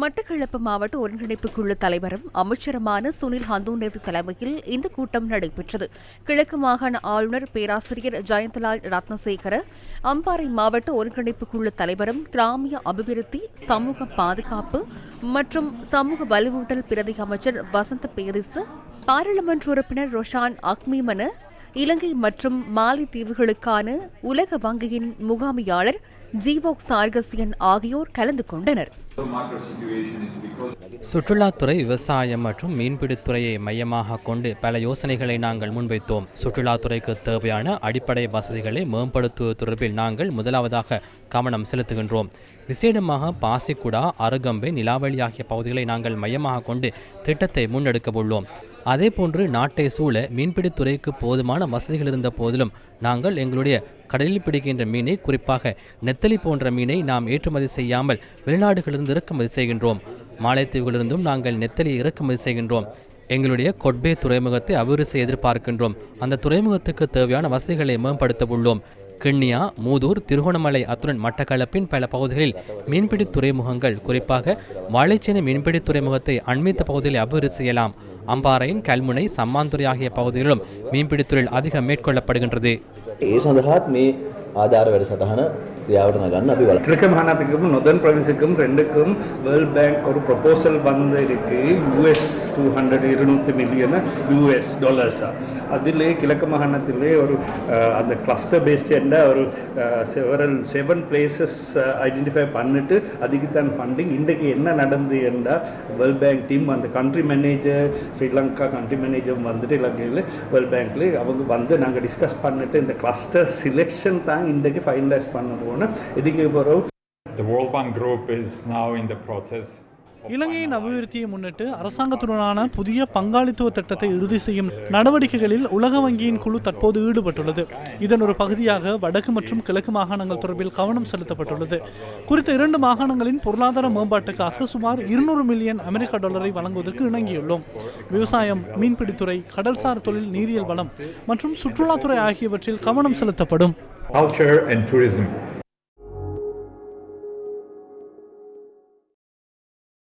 மட்டக்களப்பு மாவட்ட ஒருங்கிணைப்பு குழு தலைவரும் அமைச்சருமான சுனில் ஹந்தோநேதி தலைமையில் இந்த கூட்டம் நடைபெற்றது. கிழக்கு மாகாண ஆளுநர் பேராசிரியர் ஜெயந்தலால் ரத்னசேகர அம்பாறை மாவட்ட ஒருங்கிணைப்பு குழு தலைவரும் கிராமிய அபிவிருத்தி சமூக பாதுகாப்பு மற்றும் சமூக வலுவூட்டல் பிரதி அமைச்சர் வசந்த பேரிசு பாராளுமன்ற உறுப்பினர் ரொஷான் அக்மிமன இலங்கை மற்றும் மாலி தீவுகளுக்கான உலக வங்கியின் முகாமையாளர் ஜீவோக் சார்கசியன் ஆகியோர் கலந்து கொண்டனர். சுற்றுலாத்துறை விவசாயம் மற்றும் மீன்பிடித்துறையை மையமாக கொண்டு பல யோசனைகளை நாங்கள் முன்வைத்தோம். சுற்றுலாத்துறைக்கு தேவையான அடிப்படை வசதிகளை மேம்படுத்துவது தொடர்பில் நாங்கள் முதலாவதாக கவனம் செலுத்துகின்றோம். விசேடமாக பாசிக்குடா அருகம்பை நிலாவளி ஆகிய பகுதிகளை நாங்கள் மையமாக கொண்டு திட்டத்தை முன்னெடுக்க உள்ளோம் அதேபோன்று நாட்டை சூழ மீன்பிடித்துறைக்கு போதுமான வசதிகள் இருந்த போதிலும் நாங்கள் எங்களுடைய கடலில் பிடிக்கின்ற மீனை குறிப்பாக நெத்தலி போன்ற மீனை நாம் ஏற்றுமதி செய்யாமல் வெளிநாடுகளிலிருந்து இறக்குமதி செய்கின்றோம். மாலைத்தீவுகளிலிருந்தும் நாங்கள் நெத்தலியை இறக்குமதி செய்கின்றோம். எங்களுடைய கொட்பே துறைமுகத்தை அபிவிருத்தி எதிர்பார்க்கின்றோம். அந்த துறைமுகத்துக்கு தேவையான வசதிகளை மேம்படுத்த உள்ளோம் கிண்ணியா மூதூர் திருகோணமலை அத்துடன் மட்டக்களப்பின் பல பகுதிகளில் மீன்பிடி துறைமுகங்கள் குறிப்பாக வாழைச்சேனை மீன்பிடி துறைமுகத்தை அண்மித்த பகுதிகளில் அபிவிருத்தி செய்யலாம். அம்பாறையின் கல்முனை சம்மாந்துறை ஆகிய பகுதிகளிலும் மீன்பிடித்துறையில் அதிகம் மேற்கொள்ளப்படுகின்றது. ඒ සඳහාත් මේ ආධාර වැඩසටහන ක්‍රියාවට නගන්න අපි බල கிழக்கு மாகாணத்துக்கும் நொதர்ன் ப்ரொவின்ஸுக்கும் ரெண்டுக்கும் வேர்ல்ட் பேங்க் ஒரு ப்ரொபோசல் வந்து இருக்கு யூஎஸ் டூ ஹண்ட்ரட் இருநூற்றி மில்லியன் யூஎஸ் டாலர்ஸா அதிலே கிழக்கு மாகாணத்திலே ஒரு அஹ், அந்த கிளஸ்டர் பேஸ்ட் என்ற ஒரு செவரல் செவன் பிளேசஸ் ஐடென்டிஃபை பண்ணிட்டு அதுக்கு தான் ஃபண்டிங் இன்றைக்கு என்ன நடந்து என்றால் வேர்ல்ட் பேங்க் டீம் அந்த country manager Sri Lanka country manager வந்துட்டு இலங்கையில் வேர்ல்ட் பேங்க்ல அவங்க வந்து நாங்கள் டிஸ்கஸ் பண்ணிட்டு இந்த கிளஸ்டர் சிலெக்ஷன் தான் இன்றைக்கு ஃபைனலைஸ் பண்ண போனோம் இதுக்கு பிறகு The World Bank Group is now in the process of இலங்கையின் அபிவிருத்தியை முன்னிட்டு அரசாங்கத்துடனான புதிய பங்காளித்துவ திட்டத்தை இறுதி செய்யும் நடவடிக்கைகளில் உலக வங்கியின் குழு தற்போது ஈடுபட்டுள்ளது. இதன் ஒரு பகுதியாக வடக்கு மற்றும் கிழக்கு மாகாணங்கள் தொடர்பில் கவனம் செலுத்தப்பட்டுள்ளது. குறித்த இரண்டு மாகாணங்களின் பொருளாதார மேம்பாட்டுக்காக சுமார் இருநூறு மில்லியன் அமெரிக்க டாலரை வழங்குவதற்கு இணங்கியுள்ளோம். விவசாயம் மீன்பிடித்துறை கடல்சார் தொழில் நீரியல் வளம் மற்றும் சுற்றுலாத்துறை ஆகியவற்றில் கவனம் செலுத்தப்படும். Culture and tourism.